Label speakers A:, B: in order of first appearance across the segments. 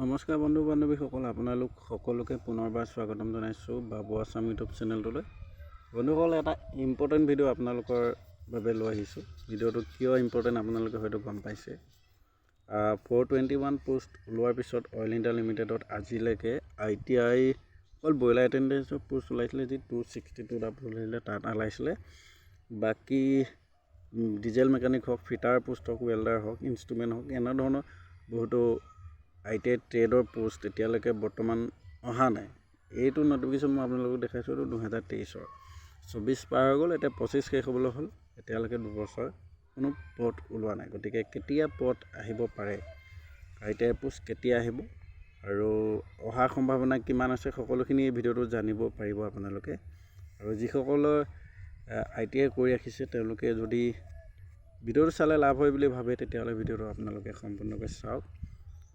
A: নমস্কাৰ বন্ধু বান্ধৱীসকল আপোনালোক সকলোকে পুনৰবাৰ স্বাগতম জনাইছোঁ বাবু আছাম ইউটিউব চেনেলটোলৈ। বন্ধুসকল এটা ইম্পৰ্টেণ্ট ভিডিঅ' আপোনালোকৰ বাবে লৈ আহিছোঁ। ভিডিঅ'টো কিয় ইম্পৰ্টেণ্ট আপোনালোকে হয়তো গম পাইছে। ফ'ৰ টুৱেণ্টি ওৱান পোষ্ট ওলোৱাৰ পিছত অইল ইণ্ডিয়া লিমিটেডত আজিলৈকে আই টি আই অকল ব্ৰইলাৰ এটেণ্ডেঞ্চৰ পোষ্ট ওলাইছিলে যি টু ছিক্সটি টুটা পোষ্ট ওলাইছিলে তাত ওলাইছিলে। বাকী ডিজেল মেকানিক হওক ফিটাৰ পোষ্ট হওক ৱেল্ডাৰ হওক ইনষ্ট্ৰুমেণ্ট হওক এনেধৰণৰ বহুতো আই টি আই ট্ৰেডৰ পোষ্ট এতিয়ালৈকে বৰ্তমান অহা নাই। এইটো নটিফিকেশ্যন মই আপোনালোকক দেখাইছোঁ এইটো দুহেজাৰ তেইছৰ। চৌবিছ পাৰ হৈ গ'ল এতিয়া পঁচিছ শেষ হ'বলৈ হ'ল। এতিয়ালৈকে দুবছৰ কোনো পদ ওলোৱা নাই। গতিকে কেতিয়া পদ আহিব পাৰে আই টি আই পোষ্ট কেতিয়া আহিব আৰু অহাৰ সম্ভাৱনা কিমান আছে সকলোখিনি এই ভিডিঅ'টোত জানিব পাৰিব আপোনালোকে। আৰু যিসকলৰ আই টি আই কৰি ৰাখিছে তেওঁলোকে যদি ভিডিঅ'টো চালে লাভ হয় বুলি ভাবে তেতিয়াহ'লে ভিডিঅ'টো আপোনালোকে সম্পূৰ্ণকৈ চাওক।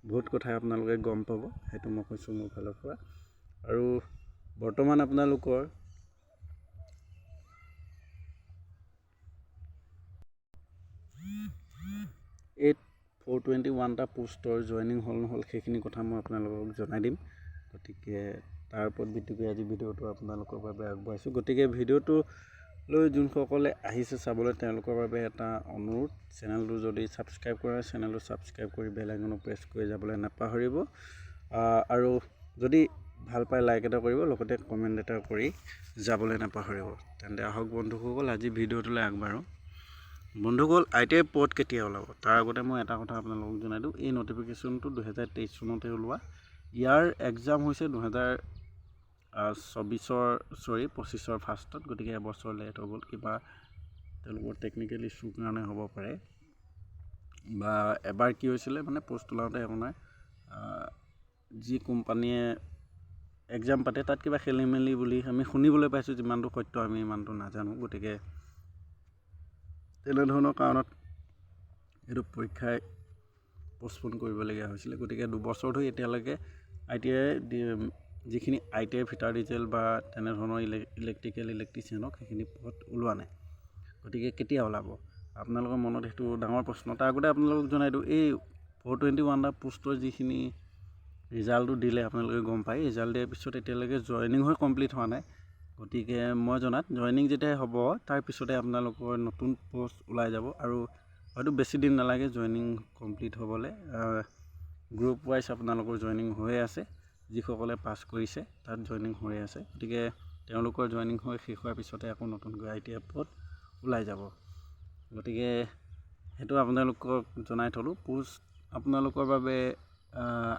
A: বহুত কথাই আপোনালোকে গম পাব সেইটো মই কৈছোঁ মোৰ ফালৰ পৰা। আৰু বৰ্তমান আপোনালোকৰ এই ফ'ৰ টুৱেণ্টি ওৱানটা পোষ্টৰ জইনিং হ'ল নহ'ল সেইখিনি কথা মই আপোনালোকক জনাই দিম। গতিকে তাৰ ওপৰত ভিত্তি কৰি আজি ভিডিঅ'টো আপোনালোকৰ বাবে আগবঢ়াইছোঁ। গতিকে ভিডিঅ'টো লৈ যোনসকলে আহিছে চাবলৈ তেওঁলোকৰ বাবে এটা অনুৰোধ চেনেলটো যদি ছাবস্ক্ৰাইব কৰে চেনেলটো ছাবস্ক্ৰাইব কৰি বেল আইকনো প্ৰেছ কৰি যাবলৈ নাপাহৰিব। আৰু যদি ভাল পায় লাইক এটা কৰিব লগতে কমেণ্ট এটা কৰি যাবলৈ নাপাহৰিব। তেন্তে আহক বন্ধুসকল আজি ভিডিঅ'টোলৈ আগবাঢ়োঁ। বন্ধুসকল আই টি আই পদ কেতিয়া ওলাব? তাৰ আগতে মই এটা কথা আপোনালোকক জনাই দিওঁ। এই নটিফিকেশ্যনটো দুহেজাৰ তেইছ চনতে ওলোৱা। ইয়াৰ এক্সাম হৈছে দুহেজাৰ চৌবিছৰ চৰি পঁচিছৰ ফাৰ্ষ্টত গতিকে এবছৰ লেট হৈ গ'ল কিবা তেওঁলোকৰ টেকনিকেল ইছ্যুৰ কাৰণে হ'ব পাৰে। বা এবাৰ কি হৈছিলে মানে পষ্ট ওলাওঁতে আপোনাৰ যি কোম্পানীয়ে এক্সাম পাতে তাত কিবা খেলি মেলি বুলি আমি শুনিবলৈ পাইছোঁ যিমানটো সত্য আমি ইমানটো নাজানো গতিকে তেনেধৰণৰ কাৰণত এইটো পৰীক্ষাই পষ্টপন কৰিবলগীয়া হৈছিলে। গতিকে দুবছৰ ধৰি এতিয়ালৈকে আই টি আই যিখিনি I T I fitter diesel বা তেনেধৰণৰ ইলে ইলেক্ট্ৰিকেল ইলেক্ট্ৰিচিয়ানক সেইখিনি পথ ওলোৱা নাই। গতিকে কেতিয়া ওলাব? আপোনালোকৰ মনত সেইটো ডাঙৰ প্ৰশ্ন। তাৰ আগতে আপোনালোকক জনাই দিওঁ এই ফ'ৰ টুৱেণ্টি ওৱান পোষ্টৰ যিখিনি ৰিজাল্টটো দিলে আপোনালোকে গম পায় ৰিজাল্ট দিয়াৰ পিছত এতিয়ালৈকে জইনিং হৈ কমপ্লিট হোৱা নাই। গতিকে মই জনাত জইনিং যেতিয়া হ'ব তাৰপিছতে আপোনালোকৰ নতুন পষ্ট ওলাই যাব আৰু হয়তো বেছি দিন নালাগে জইনিং কমপ্লিট হ'বলৈ। গ্ৰুপ ৱাইজ আপোনালোকৰ জইনিং হৈয়ে আছে। যিসকলে পাছ কৰিছে, তাত জইনিং হৈ আছে। গতিকে তেওঁলোকৰ জইনিং হৈ শেষ হোৱাৰ পিছতে আকৌ নতুনকৈ আই টি আই পদ ওলাই যাব। গতিকে সেইটো আপোনালোকক জনাই থ'লোঁ। পোষ্ট আপোনালোকৰ বাবে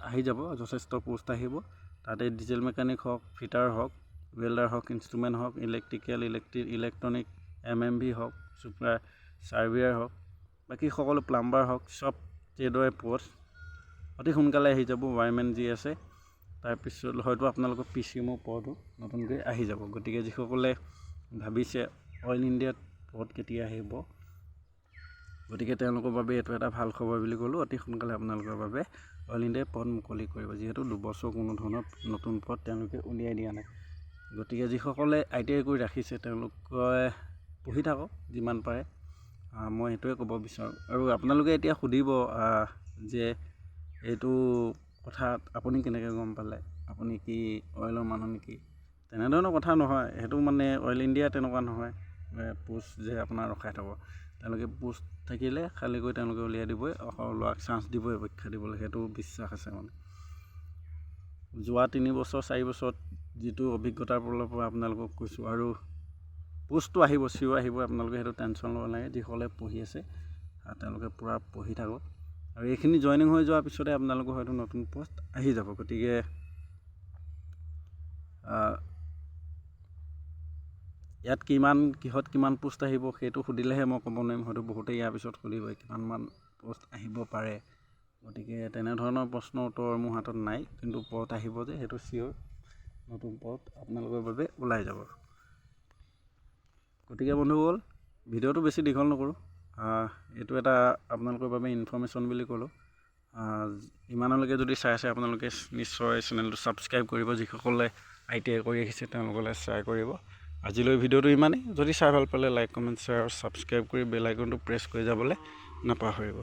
A: আহি যাব। যথেষ্ট পোষ্ট আহিব। তাতে ডিজেল মেকানিক হওক, ফিটাৰ হওক, ৱেল্ডাৰ হওক, ইনষ্ট্ৰুমেণ্ট হওক, electrical electric electronic, M M V হওক চুপাৰ ছাৰ্ভিয়াৰ হওক, বাকী সকলো প্লাম্বাৰ হওক, চব ট্ৰেডৰে পষ্ট। অতি সোনকালে আহি যাব। ৱাইৰমেন যি আছে তাৰপিছত হয়তো আপোনালোকৰ পি চি এমৰ পদো নতুনকৈ আহি যাব। গতিকে যিসকলে ভাবিছে অইল ইণ্ডিয়াত পদ কেতিয়া আহিব গতিকে তেওঁলোকৰ বাবে এইটো এটা ভাল খবৰ বুলি ক'লোঁ। অতি সোনকালে আপোনালোকৰ বাবে অইল ইণ্ডিয়াই পদ মুকলি কৰিব। যিহেতু দুবছৰ কোনো ধৰণৰ নতুন পদ তেওঁলোকে উলিয়াই দিয়া নাই। গতিকে যিসকলে আই টি আই কৰি ৰাখিছে তেওঁলোকে পঢ়ি থাকক যিমান পাৰে। মই সেইটোৱে ক'ব বিচাৰোঁ। আৰু আপোনালোকে এতিয়া সুধিব যে এইটো কথাত আপুনি কেনেকৈ গম পালে? আপুনি কি অইলৰ মানুহ নেকি? তেনেধৰণৰ কথা নহয়। সেইটো মানে অইল ইণ্ডিয়া তেনেকুৱা নহয়। পোষ্ট যে আপোনাৰ ৰখাই থ'ব। তেওঁলোকে পোষ্ট থাকিলে খালী কৰি তেওঁলোকে উলিয়াই দিবই লোৱাক চান্স দিবই পৰীক্ষা দিবলৈ। সেইটো বিশ্বাস আছে মানে। যোৱা তিনি বছৰ চাৰি বছৰত যিটো অভিজ্ঞতাৰ ফালৰ পৰা আপোনালোকক কৈছোঁ আৰু পোষ্টটো আহিব চিঅ' আহিব আপোনালোকে সেইটো টেনশ্যন ল'ব নালাগে। যিসকলে পঢ়ি আছে তেওঁলোকে পূৰা পঢ়ি থাকক। আৰু এইখিনি জইনিং হৈ যোৱাৰ পিছতে আপোনালোকৰ হয়তো নতুন পষ্ট আহি যাব। গতিকে ইয়াত কিমান কিহত কিমান পোষ্ট আহিব সেইটো সুধিলেহে মই ক'ব নোৱাৰিম। হয়তো বহুতেই ইয়াৰ পিছত সুধিব কিমানমান পোষ্ট আহিব পাৰে। গতিকে তেনেধৰণৰ প্ৰশ্নৰ উত্তৰ মোৰ হাতত নাই কিন্তু পদ আহিব যে সেইটো চিয়'ৰ নতুন পদ আপোনালোকৰ বাবে ওলাই যাব। গতিকে বন্ধুসকল ভিডিঅ'টো বেছি দীঘল নকৰোঁ। এইটো এটা আপোনালোকৰ বাবে ইনফৰ্মেশ্যন বুলি ক'লোঁ। ইমানলৈকে যদি চাই আছে, আপোনালোকে নিশ্চয় চেনেলটো ছাবস্ক্ৰাইব কৰিব। যিসকলে আই টি আই কৰি ৰাখিছে তেওঁলোকলৈ শ্বেয়াৰ কৰিব। আজিলৈ ভিডিঅ'টো ইমানেই। যদি চাই ভালো পালে লাইক কমেণ্ট শ্বেয়াৰ ছাবস্ক্ৰাইব কৰি বেল আইকনটো প্ৰেছ কৰি যাবলৈ নাপাহৰিব।